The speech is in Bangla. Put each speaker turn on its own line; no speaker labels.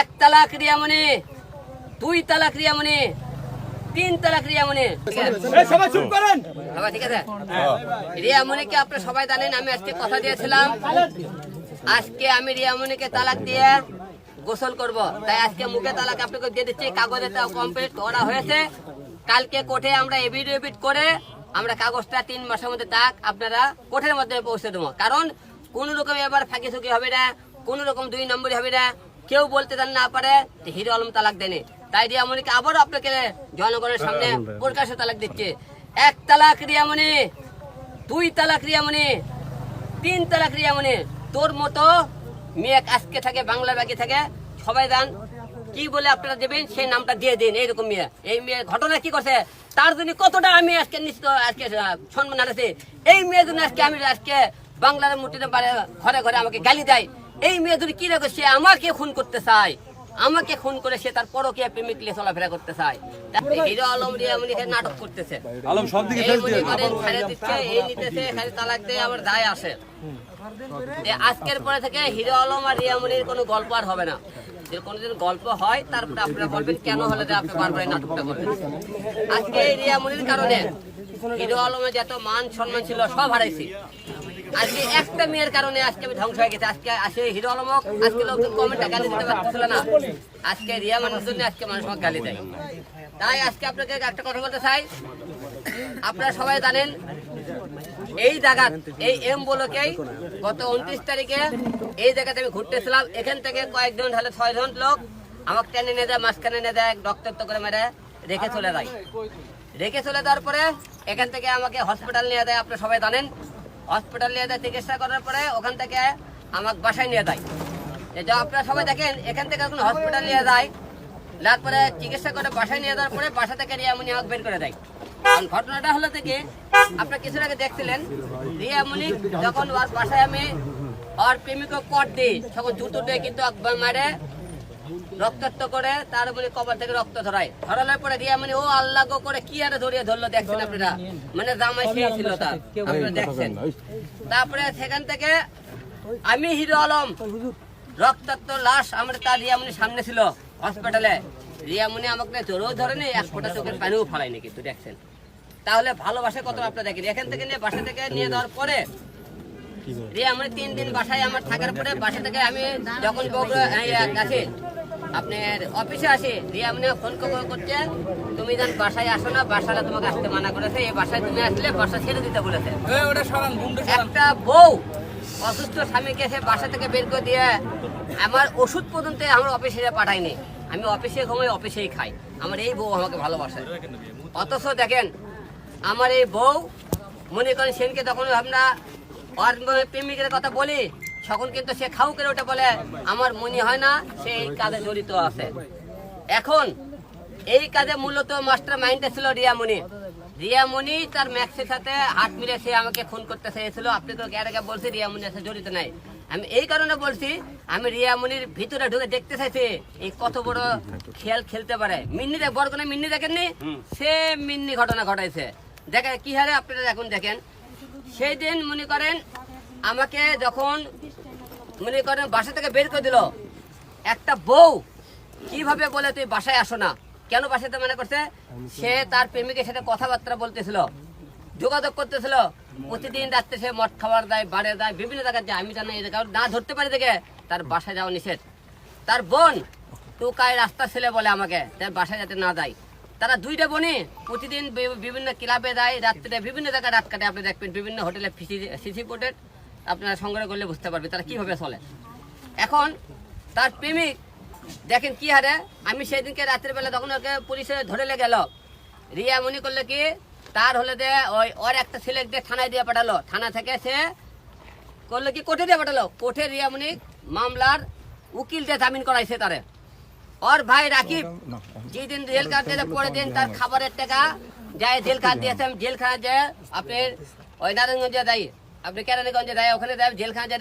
এক তালাক রিয়ামণি দুই তালাক রিয়ামণি তিন তালাক রিয়ামণি
সবাই চুপ করেন।
বাবা ঠিক আছে? রিয়ামণিকে আপনারা সবাই জানেন? আমি আজকে কথা দিয়েছিলাম। আজকে আমি রিয়ামণিকে তালাক দিয়ে গোসল করব। তাই আজকে মুখে তালাক আপনাকে দিয়ে দিচ্ছি কাগজে কমপ্লিট করা হয়েছে। কালকে কোর্টে আমরা এভিডেভিট করে আমরা কাগজটা তিন মাসের মধ্যে তাক আপনারা কোর্টের মধ্যে পৌঁছে দেবো। কারণ কোন রকম এবার ফাঁকি ছুকি হবে না কোন রকম দুই নম্বরই হবে না। কেউ বলতে দেন না পারে হিরো আলম তালাক দেনে তাই রিয়ামণিকে আবারও আপনাকে জনগণের সামনে প্রকাশ্যে তালাক দিচ্ছে। এক তালাক রিয়ামণি দুই তালাক রিয়ামণি তিন তালাক রিয়ামণি তোর মতো মেয়ে আজকে থাকে বাংলা বাকি থাকে সবাই দান কি বলে আপনারা দেবেন? সেই নামটা দিয়ে দিন এইরকম মেয়ে। এই মেয়ে ঘটনা কি করছে? তার জন্য কতটা আমি আজকে নিশ্চিত, আজকে সম্মান হারাচ্ছি এই মেয়ের জন্য আজকে আমি আজকে বাংলার মুটিতে ঘরে ঘরে আমাকে গালি দেয়। এই মেয়ে যদি কি রেখে, সে আমাকে খুন করতে চায়। আমাকে খুন করে সে তার পরকীয়া প্রেমিক নিয়ে চলাফেরা করতে চায়। তারপরে হিরো আলম এখানে নাটক করতেছে।
আলম সব দিকে
এই ছেড়ে দিচ্ছে এই নিতেছে খালি তালাক দিয়ে আবার দায় আসে। আজকের পরে থেকে হিরো আলম আর রিয়ামনির কোনো গল্প আর হবে না। যদি কোনোদিন গল্প হয় তারপরে আপনারা বলবেন কেন হলে যে আপনি বারবার এই নাটকটা করবেন। আজকে এই রিয়ামনির কারণে হিরো আলমের যত মান সম্মান ছিল সব হারাইছি। আজকে একটা মেয়ের কারণে আজকে আমি ধ্বংস হয়ে গেছে। আজকে আসে হিরো আলম আজকে লোকজন কমেন্টে গালি দিতে পারতেছিল না। আজকে রিয়া মানুষের জন্য আজকে মানুষ আমাকে গালি দেয়। তাই আজকে আপনাকে একটা কথা বলতে চাই। আপনারা সবাই জানেন, এই জায়গা এই এম বলকেই গত উনত্রিশ তারিখে এই জায়গাতে আমি ঘুরতেছিলাম। এখান থেকে কয়েকজন, তাহলে ছয়জন লোক আমাকে টেনে নিয়ে যায়, মাঝখানে নিয়ে যায়, রক্তাক্ত করে মেরে রেখে চলে যায়। রেখে চলে যাওয়ার পরে এখান থেকে আমাকে হসপিটাল নিয়ে যায়, আপনারা সবাই জানেন। হসপিটাল নিয়ে যায়, চিকিৎসা করার পরে ওখান থেকে আমাকে বাসায় নিয়ে যায়। যে আপনারা সবাই দেখেন, এখান থেকে এখন হসপিটাল নিয়ে যায় তারপরে চিকিৎসা করে বাসায় নিয়ে যাওয়ার পরে বাসা থেকে রিয়ামনি আমাকে বের করে দেয়। কারণ ঘটনাটা হলো থেকে আপনারা কিছুর আগে দেখছিলেন রিয়ামনি যখন ওর বাসায় আমি ওর প্রেমিক কট দিই তখন জুতো দিয়ে কিন্তু মারে রক্তাক্ত করে তার মানে কবর থেকে রক্ত ধরায় ধরানোর পরে রিয়ামনি ও আল্লাহ করে কি আরে ধরিয়ে ধরলো দেখছেন আপনারা? মানে জামাই সেই ছিল তার। আপনারা দেখছেন? তারপরে সেখান থেকে আমি হিরো আলম। রক্তাক্ত লাশ আমার তার রিয়ামনির সামনে ছিল হসপিটালে। রিয়ামনি আমাকে জোরেও ধরেনি এক ফোঁটা চোখের পানিও ফলায়নি কিন্তু দেখছেন? তাহলে ভালোবাসা কত আপনারা দেখেন? এখান থেকে নিয়ে বাসা থেকে নিয়ে যাওয়ার পরে রিয়ামনি তিন দিন বাসায় আমার থাকার পরে বাসা থেকে আমি যখন বগুড়া আসি আপনার অফিসে আসে দিয়ে আপনি ফোন করে করছে তুমি যেন বাসায় আসো না বাসাটা তোমাকে আসতে মানা করেছে এই বাসায় তুমি আসলে বাসা ছেড়ে দিতে বলেছে। একটা বউ অসুস্থ স্বামীকে সে বাসা থেকে বের করে দিয়ে আমার ওষুধ পর্যন্ত আমার অফিসে পাঠায়নি। আমি অফিসে ঘুমাই অফিসেই খাই। আমার এই বউ আমাকে ভালোবাসে। অথচ দেখেন আমার এই বউ মনে করেন সেনকে তখন আমরা প্রেমিকের কথা বলি তখন কিন্তু সে খাও করে ওটা বলে আমার মনে হয় না সে এই কাজে জড়িত আছে। এখন এই কাজে মূলত মাস্টার মাইন্ডে ছিল রিয়ামণি রিয়ামণি তার ম্যাক্সের সাথে হাত মিলে সে আমাকে খুন করতে চেয়েছিল। আপনি তো আগে বলছি রিয়ামণি সাথে জড়িত নাই। আমি এই কারণে বলছি আমি রিয়ামণির ভিতরে ঢুকে দেখতে চাইছি এই কত বড় খেল খেলতে পারে। মিন্নি দেখ বড় কোনো মিন্নি দেখেননি? সে মিন্নি ঘটনা ঘটাইছে। দেখেন কি হারে আপনারা এখন দেখেন? সেই দিন মনে করেন আমাকে যখন মনে করেন বাসা থেকে বের করে দিল। একটা বউ, কীভাবে বলে তুই বাসায় আসো না? কেন বাসাতে মনে করছে? সে তার প্রেমিকের সাথে কথাবার্তা বলতেছিল, যোগাযোগ করতেছিল। প্রতিদিন রাত্রে সে মদ খাবার দেয় বাড়ে দেয়, বিভিন্ন জায়গায় আমি জানি জায়গায় না ধরতে পারি দেখে তার বাসায় যাওয়া নিষেধ। তার বোন টুকায় রাস্তা ছেলে বলে আমাকে তার বাসায় যাতে না যায়। তারা দুইটা বোনে প্রতিদিন বিভিন্ন ক্লাবে যায়, রাত্রে বিভিন্ন জায়গায় রাত কাটে আপনি দেখবেন বিভিন্ন হোটেলে সিসি পোর্টের আপনারা সংগ্রহ করলে বুঝতে পারবে তারা কীভাবে চলে। এখন তার প্রেমিক দেখেন কি হারে, আমি সেদিনকে রাত্রের বেলা তখন ওকে পুলিশে ধরে গেল। রিয়া মনে করল কি, তার হলে যে ওই ওর একটা ছেলে দিয়ে থানায় দিয়ে পাঠালো। থানা থেকে সে করল কি, কোর্টে দিয়ে পাঠালো। কোর্টে রিয়ামণি মামলার উকিল দিয়ে জামিন করাইছে তারে। ওর ভাই রাকিব, যেদিন জেল কাট দিয়েছে পরের দিন তার খাবারের টাকা যায় জেল কাট দিয়েছে জেলখানা যায় আপনি ওই নারায়ণগঞ্জে যাই আপনি কেরানীগঞ্জে যাই ওখানে যাই জেলখানা যায়